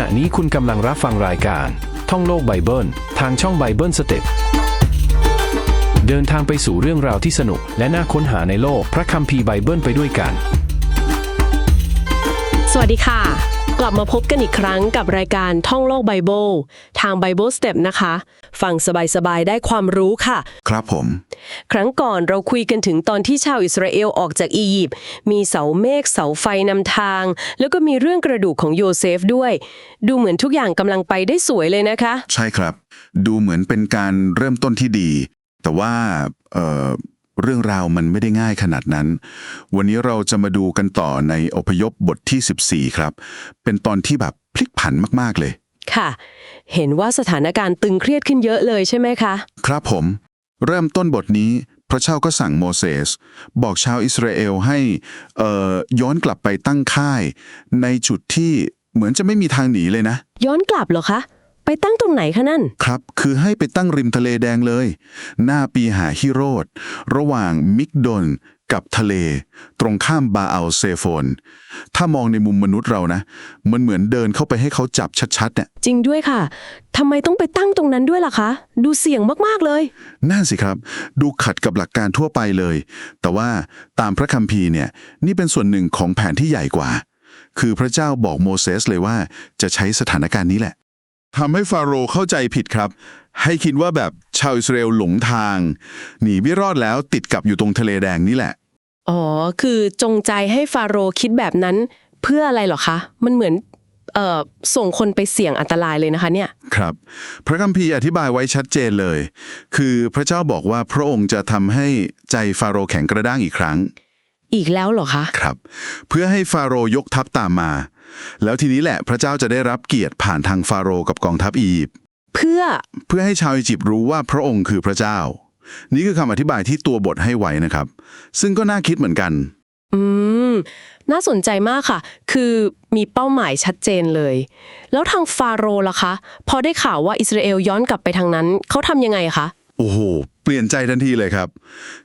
ณะนี้คุณกำลังรับฟังรายการ ท่องโลกไบเบิล ทางช่องไบเบิลสเต็ปเดินทางไปสู่เรื่องราวที่สนุก และน่าค้นหาในโลกพระคัมภีร์ไบเบิลไปด้วยกัน สวัสดีค่ะ กลับมาพบกันอีกครั้งกับรายการท่องโลกไบเบิลทาง Bible Step นะคะ ฟังสบายๆ ได้ความรู้ค่ะ ครับผม ครั้งก่อนเราคุยกันถึงตอนที่ชาวอิสราเอลออกจากอียิปต์มีเสาเมฆเสาไฟนำทาง แล้วก็มีเรื่องกระดูกของโยเซฟด้วย ดูเหมือนทุกอย่างกำลังไปได้สวยเลยนะคะ ใช่ครับ ดูเหมือนเป็นการเริ่มต้นที่ดี แต่ว่าเอ่อ เรื่องราวมันไม่ได้ง่ายขนาดนั้น วันนี้เราจะมาดูกันต่อในอพยพบทที่ 14 ครับ เป็นตอนที่แบบพลิกผันมากๆเลย ค่ะ เห็นว่าสถานการณ์ตึงเครียดขึ้นเยอะเลยใช่ไหมคะ ครับผม เริ่มต้นบทนี้ พระเจ้าก็สั่งโมเสส บอกชาวอิสราเอลให้เอ่อย้อนกลับไปตั้งค่าย ในจุดที่เหมือนจะไม่มีทางหนีเลยนะ ย้อนกลับเหรอคะ ไปตั้งตรงไหนคะนั่น ครับ คือให้ไปตั้งริมทะเลแดงเลย หน้าปีหาฮิโรดระหว่างมิกดนกับทะเล ตรงข้ามบาอัลเซโฟน ถ้ามองในมุมมนุษย์เรานะ มันเหมือนเดินเข้าไปให้เขาจับชัดๆเนี่ย จริงด้วยค่ะทำไมต้องไปตั้งตรงนั้นด้วยล่ะคะ ดูเสี่ยงมากๆเลย นั่นสิครับ ดูขัดกับหลักการทั่วไปเลย แต่ว่าตามพระคัมภีร์เนี่ย นี่เป็นส่วนหนึ่งของแผนที่ใหญ่กว่า คือพระเจ้าบอกโมเสสเลยว่าจะใช้สถานการณ์นี้แหละ ทำให้ฟาโรห์เข้าใจผิดครับ ให้คิดว่าแบบชาวอิสราเอลหลงทาง หนีไม่รอดแล้วติดกับอยู่ตรงทะเลแดงนี่แหละ อ๋อ คือจงใจให้ฟาโรห์คิดแบบนั้นเพื่ออะไรเหรอคะ มันเหมือนเอ่อส่งคนไปเสี่ยงอันตรายเลยนะคะเนี่ย ครับ พระคัมภีร์อธิบายไว้ชัดเจนเลย คือพระเจ้าบอกว่าพระองค์จะทำให้ใจฟาโรห์แข็งกระด้างอีกครั้ง อีกแล้วเหรอคะ ครับ เพื่อให้ฟาโรห์ยกทัพตามมา แล้วทีนี้แหละพระเจ้าจะได้รับเกียรติผ่านทางฟาโรห์กับกองทัพอียิปต์เพื่อเพื่อให้ชาวอียิปต์รู้ว่าพระองค์คือพระเจ้า นี่คือคำอธิบายที่ตัวบทให้ไว้นะครับ ซึ่งก็น่าคิดเหมือนกัน อืม น่าสนใจมากค่ะ คือมีเป้าหมายชัดเจนเลย แล้วทางฟาโรห์ล่ะคะ พอได้ข่าวว่าอิสราเอลย้อนกลับไปทางนั้น เขาทำยังไงคะ โอ้โห เปลี่ยนใจทันทีเลยครับ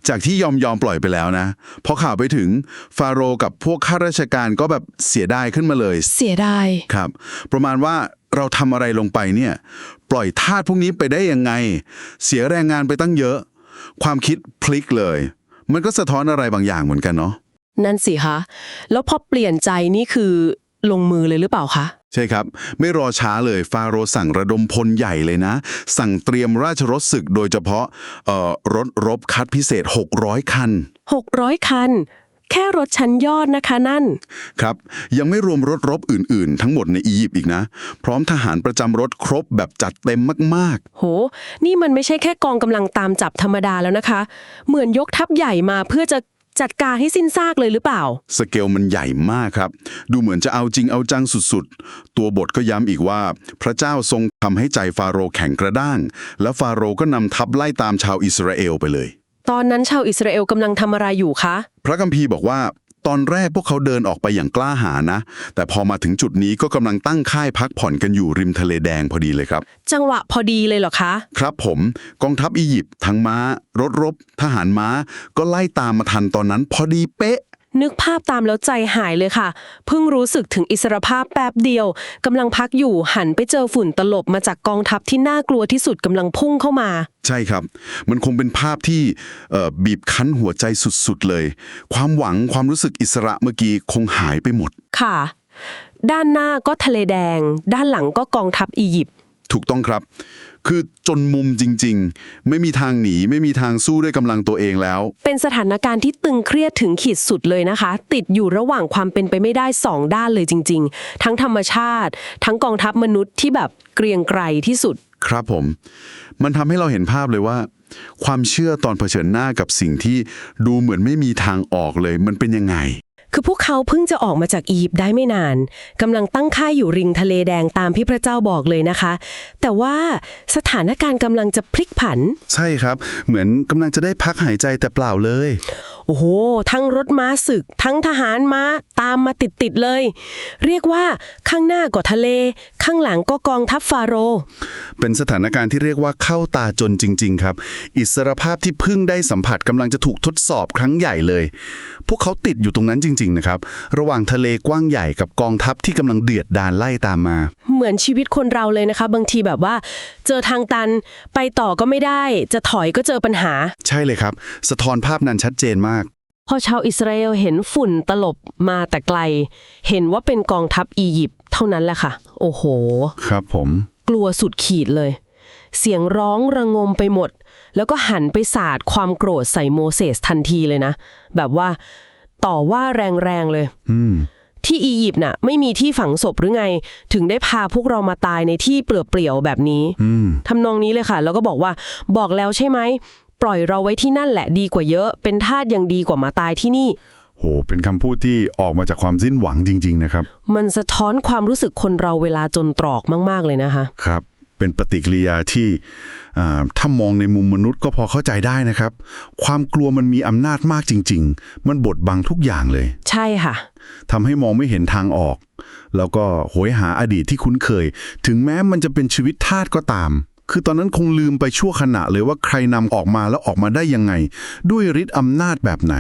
จากที่ยอมยอมปล่อยไปแล้วนะ พอข่าวไปถึงฟาโรห์กับพวกข้าราชการก็แบบเสียดายขึ้นมาเลย เสียดาย ครับ ประมาณว่าเราทำอะไรลงไปเนี่ย ปล่อยทาสพวกนี้ไปได้ยังไง เสียแรงงานไปตั้งเยอะ ความคิดพลิกเลย มันก็สะท้อนอะไรบางอย่างเหมือนกันเนาะ นั่นสิคะ แล้วพอเปลี่ยนใจนี่คือลงมือเลยหรือเปล่าคะ ใช่ครับ ไม่รอช้าเลยฟาโรห์สั่งระดมพลใหญ่เลยนะ สั่งเตรียมราชรถศึกโดยเฉพาะเอ่อรถรบคัดพิเศษ 600 คัน 600 คัน แค่รถชั้นยอดนะคะนั่น ครับ ยังไม่รวมรถรบอื่น ๆ ทั้งหมดในอียิปต์อีกนะ พร้อมทหารประจำรถครบแบบจัดเต็มมากโห นี่มันไม่ใช่แค่กองกำลังตามจับธรรมดาแล้วนะคะ เหมือนยกทัพใหญ่มาเพื่อจะ จัดการให้สิ้นซากเลยหรือเปล่าๆสเกลมันใหญ่มากครับ ดูเหมือนจะเอาจริงเอาจังสุดๆ ตัวบทก็ย้ำอีกว่า พระเจ้าทรงทำให้ใจฟาโรห์แข็งกระด้าง และฟาโรห์ก็นำทัพไล่ตามชาวอิสราเอลไปเลย ตอนนั้นชาวอิสราเอลกำลังทำอะไรอยู่คะ พระคัมภีร์บอกว่า ตอนแรกพวกเขาเดินออกไปอย่างกล้าหาญนะ แต่พอมาถึงจุดนี้ก็กำลังตั้งค่ายพักผ่อนกันอยู่ริมทะเลแดงพอดีเลยครับ จังหวะพอดีเลยเหรอคะ ครับผมกองทัพอียิปต์ทั้งม้า รถรบ ทหารม้า ก็ไล่ตามมาทันตอนนั้นพอดีเป๊ะ นึกภาพตามแล้วใจหายเลยค่ะ เพิ่งรู้สึกถึงอิสรภาพแป๊บเดียวกำลังพักอยู่หันไปเจอฝุ่นตลบมาจากกองทัพที่น่ากลัวที่สุดกำลังพุ่งเข้ามา ใช่ครับ มันคงเป็นภาพที่เอ่อบีบคั้นหัวใจสุดๆเลย ความหวังความรู้สึกอิสระเมื่อกี้คงหายไปหมด ค่ะ ด้านหน้าก็ทะเลแดง ด้านหลังก็กองทัพอียิปต์ ถูกต้องครับ คือจนมุมจริง ๆ ไม่มีทางหนีไม่มีทางสู้ด้วยกำลังตัวเองแล้ว เป็นสถานการณ์ที่ตึงเครียดถึงขีดสุดเลยนะคะ ติดอยู่ระหว่างความเป็นไปไม่ได้สองด้านเลยจริง ๆ ทั้งธรรมชาติ ทั้งกองทัพมนุษย์ที่แบบเกรียงไกรที่สุด ครับผม มันทำให้เราเห็นภาพเลยว่า ความเชื่อตอนเผชิญหน้ากับสิ่งที่ดูเหมือนไม่มีทางออกเลย มันเป็นยังไง คือพวกเขาเพิ่งจะออกมาจากอียิปต์ได้ไม่นานกำลังตั้งค่ายอยู่ริงทะเลแดงตามที่พระเจ้าบอกเลยนะคะ แต่ว่าสถานการณ์กำลังจะพลิกผัน ใช่ครับ เหมือนกำลังจะได้พักหายใจแต่เปล่าเลย โอ้โห ทั้งรถม้าศึก ทั้งทหารม้าตามมาติดๆเลย เรียกว่าข้างหน้าก็ทะเลข้างหลังก็กองทัพฟาโรห์เป็นสถานการณ์ที่เรียกว่าเข้าตาจนจริง ๆ ครับ อิสรภาพที่เพิ่งได้สัมผัสกำลังจะถูกทดสอบครั้งใหญ่เลย พวกเขาติดอยู่ตรงนั้นจริง ๆ นะครับ ระหว่างทะเลกว้างใหญ่กับกองทัพที่กำลังเดือดดาลไล่ตามมา เหมือนชีวิตคนเราเลยนะคะ บางทีแบบว่า เจอทางตันไปต่อก็ไม่ได้ จะถอยก็เจอปัญหา ใช่เลยครับ สะท้อนภาพนั้นชัดเจนมาก พอชาวอิสราเอลเห็นฝุ่นตลบมาแต่ไกล เห็นว่าเป็นกองทัพอียิปต์เท่านั้นแหละค่ะ โอ้โห ครับผม กลัวสุดขีดเลย เสียงร้องระงมไปหมด แล้วก็หันไปสาดความโกรธใส่โมเสสทันทีเลยนะ แบบว่าต่อว่าแรงๆเลยอืมที่อียิปต์น่ะ ไม่มีที่ฝังศพหรือไง ถึงได้พาพวกเรามาตายในที่เปลี่ยวๆแบบนี้อืมทำนองนี้เลยค่ะ แล้วก็บอกว่าบอกแล้วใช่ไหม ปล่อยเราไว้ที่นั่นแหละดีกว่าเยอะ เป็นทาสยังดีกว่ามาตายที่นี่ โห เป็นคำพูดที่ออกมาจากความสิ้นหวังจริง ๆ นะครับ มันสะท้อนความรู้สึกคนเราเวลาจนตรอกมากๆเลยนะคะ ครับ เป็นปฏิกิริยาที่อ่าถ้ามองในมุมมนุษย์ก็พอเข้าใจได้นะครับ ความกลัวมันมีอำนาจมากจริง ๆ มันบดบังทุกอย่างเลย ใช่ค่ะ ทำให้มองไม่เห็นทางออก แล้วก็โหยหาอดีตที่คุ้นเคย ถึงแม้มันจะเป็นชีวิตทาสก็ตาม คือตอนนั้นคงลืมไปชั่วขณะเลยว่าใครนำออกมาแล้วออกมาได้ยังไง ด้วยฤทธิ์อำนาจแบบไหน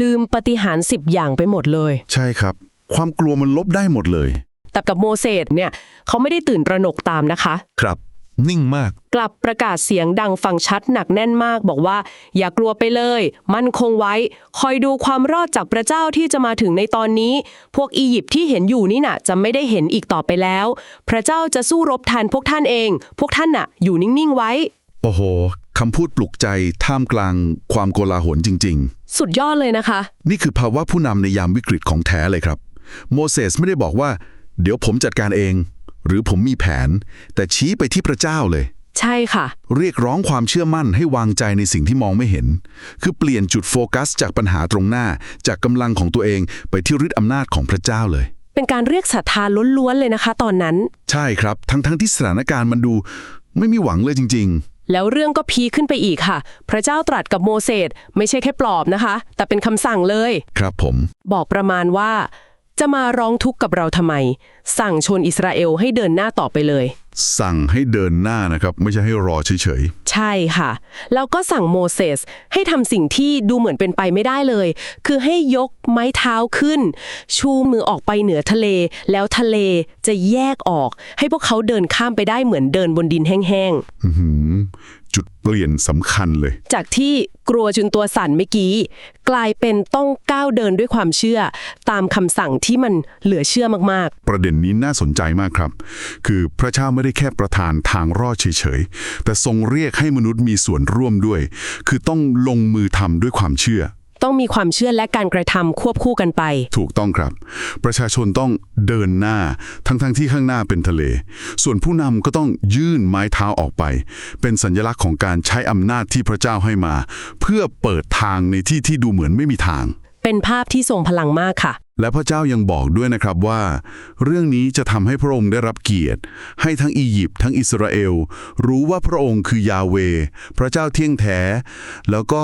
ลืมปฏิหารสิบอย่างไปหมดเลย ใช่ครับ ความกลัวมันลบได้หมดเลย แต่กับโมเสสเนี่ยเขาไม่ได้ตื่นตระหนกตามนะคะ ครับ นิ่งมาก กลับประกาศเสียงดังฟังชัดหนักแน่นมาก บอกว่า อย่ากลัวไปเลย มั่นคงไว้ คอยดูความรอดจากพระเจ้าที่จะมาถึงในตอนนี้ พวกอียิปต์ที่เห็นอยู่นี่น่ะ จะไม่ได้เห็นอีกต่อไปแล้ว พระเจ้าจะสู้รบแทนพวกท่านเอง พวกท่านน่ะ อยู่นิ่งๆไว้ โอ้โหคำพูดปลุกใจท่ามกลางความโกลาหลจริง สุดยอดเลยนะคะ ๆ นี่คือภาวะผู้นำในยามวิกฤตของแท้เลยครับ โมเสสไม่ได้บอกว่า เดี๋ยวผมจัดการเอง หรือผมมีแผน แต่ชี้ไปที่พระเจ้าเลย ใช่ค่ะ เรียกร้องความเชื่อมั่นให้วางใจในสิ่งที่มองไม่เห็น คือเปลี่ยนจุดโฟกัส จากปัญหาตรงหน้า จากกำลังของตัวเองไปที่ฤทธิ์อำนาจของพระเจ้าเลย เป็นการเรียกศรัทธาล้วนๆเลยนะคะ ตอนนั้น ใช่ครับ ทั้งๆที่สถานการณ์มันดู ไม่มีหวังเลยจริงแล้วเรื่องก็พีคขึ้นไปอีกค่ะ พระเจ้าตรัสกับโมเสสไม่ใช่แค่ปลอบนะคะ แต่เป็นคำสั่งเลยๆครับผม บอกประมาณว่า จะมาร้องทุกข์กับเราทำไม สั่งชนอิสราเอลให้เดินหน้าต่อไปเลย สั่งให้เดินหน้านะครับ ไม่ใช่ให้รอเฉยใช่ค่ะ แล้วก็สั่งโมเสสให้ทำสิ่งที่ดูเหมือนเป็นไปไม่ได้เลย คือให้ยกไม้เท้าขึ้น ชูมือออกไปเหนือทะเล แล้วทะเลจะแยกออก ให้พวกเขาเดินข้ามไปได้เหมือนเดินบนดินแห้งๆๆอื้อหือ จุดเปลี่ยนสำคัญเลย จากที่กลัวจนตัวสั่นเมื่อกี้ กลายเป็นต้องก้าวเดินด้วยความเชื่อ ตามคำสั่งที่มันเหลือเชื่อมากประเด็นนี้น่าสนใจมากครับ คือพระเจ้าไม่ได้แค่ประทานทางรอดเฉยๆ แต่ทรงเรียกให้มนุษย์มีส่วนร่วมด้วย คือต้องลงมือทำด้วยความเชื่อๆ ต้องมีความเชื่อและการกระทำควบคู่กันไป ถูกต้องครับ ประชาชนต้องเดินหน้าทั้งๆที่ข้างหน้าเป็นทะเล ส่วนผู้นำก็ต้องยื่นไม้เท้าออกไป เป็นสัญลักษณ์ของการใช้อำนาจที่พระเจ้าให้มา เพื่อเปิดทางในที่ที่ดูเหมือนไม่มีทาง เป็นภาพที่ทรงพลังมากค่ะ และพระเจ้ายังบอกด้วยนะครับว่า เรื่องนี้จะทำให้พระองค์ได้รับเกียรติ ให้ทั้งอียิปต์ทั้งอิสราเอล รู้ว่าพระองค์คือยาเว พระเจ้าเที่ยงแท้ แล้วก็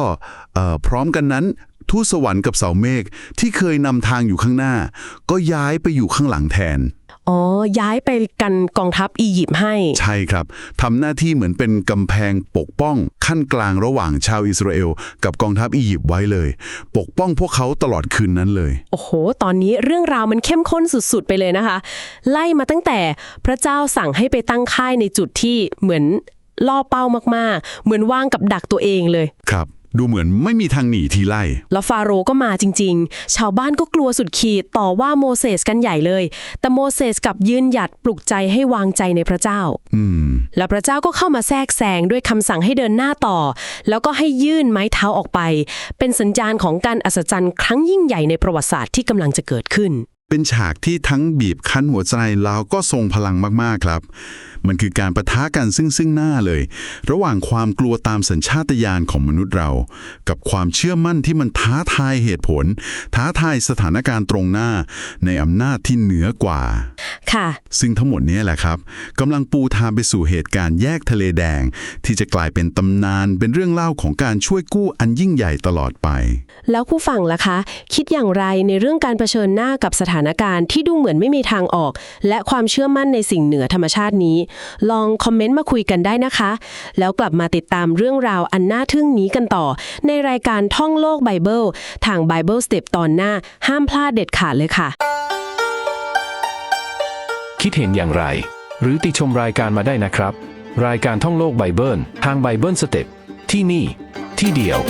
เอ่อพร้อมกันนั้น ทูตสวรรค์กับเสาเมฆที่เคยนำทางอยู่ข้างหน้า ก็ย้ายไปอยู่ข้างหลังแทน อ๋อ ย้ายไปกันกองทัพอียิปต์ให้ ใช่ครับทำหน้าที่เหมือนเป็นกำแพงปกป้องขั้นกลางระหว่างชาวอิสราเอล กับกองทัพอียิปต์ไว้เลย ปกป้องพวกเขาตลอดคืนนั้นเลย โอ้โห ตอนนี้เรื่องราวมันเข้มข้นสุดๆ ไปเลยนะคะ ไล่มาตั้งแต่พระเจ้าสั่งให้ไปตั้งค่ายในจุดที่เหมือนล่อเป้ามากๆ เหมือนว่างกับดักตัวเองเลย ครับ ดูเหมือนไม่มีทางหนีทีไล่ แล้วฟาโรห์ก็มาจริงๆ ชาวบ้านก็กลัวสุดขีดต่อว่าโมเสสกันใหญ่เลย แต่โมเสสกลับยืนหยัดปลุกใจให้วางใจในพระเจ้า อืม แล้วพระเจ้าก็เข้ามาแทรกแซงด้วยคำสั่งให้เดินหน้าต่อ แล้วก็ให้ยื่นไม้เท้าออกไป เป็นสัญญาณของการอัศจรรย์ครั้งยิ่งใหญ่ในประวัติศาสตร์ที่กำลังจะเกิดขึ้น เป็นฉากที่ทั้งบีบคั้นหัวใจแล้วก็ทรงพลังมากๆครับ มันคือการประทะกันซึ่งซึ่งหน้าเลย ระหว่างความกลัวตามสัญชาตญาณของมนุษย์เรา กับความเชื่อมั่นที่มันท้าทายเหตุผล ท้าทายสถานการณ์ตรงหน้า ในอำนาจที่เหนือกว่า ค่ะ ซึ่งทั้งหมดนี้แหละครับกำลังปูทางไปสู่เหตุการณ์แยกทะเลแดง ที่จะกลายเป็นตำนานเป็นเรื่องเล่าของการช่วยกู้อันยิ่งใหญ่ตลอดไป แล้วผู้ฟังล่ะคะ คิดอย่างไรในเรื่องการเผชิญหน้ากับสถานการณ์ที่ดูเหมือนไม่มีทางออก และความเชื่อมั่นในสิ่งเหนือธรรมชาตินี้ลองคอมเมนต์มาคุยกันได้นะคะ แล้วกลับมาติดตามเรื่องราวอันน่าทึ่งนี้กันต่อ ในรายการท่องโลกไบเบิลทาง Bible Step ตอนหน้า ห้ามพลาดเด็ดขาดเลยค่ะ คิดเห็นอย่างไร หรือติชมรายการมาได้นะครับ รายการท่องโลกไบเบิลทางไบเบิลสเต็ปที่นี่ ที่เดียว